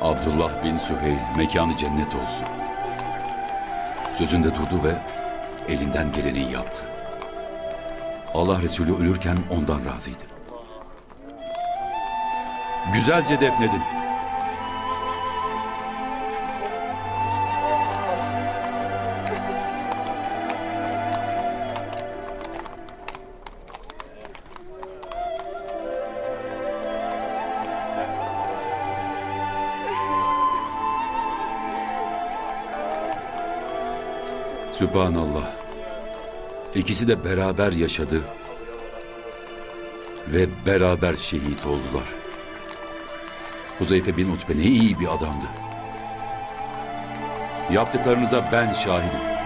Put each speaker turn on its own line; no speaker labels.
Abdullah bin Süheyl mekanı cennet olsun. Sözünde durdu ve elinden geleni yaptı. Allah Resulü ölürken ondan razıydı. Güzelce defnedin. Sübhanallah. İkisi de beraber yaşadı ve beraber şehit oldular. Huzeyfe bin Utbe ne iyi bir adamdı. Yaptıklarınıza ben şahidim.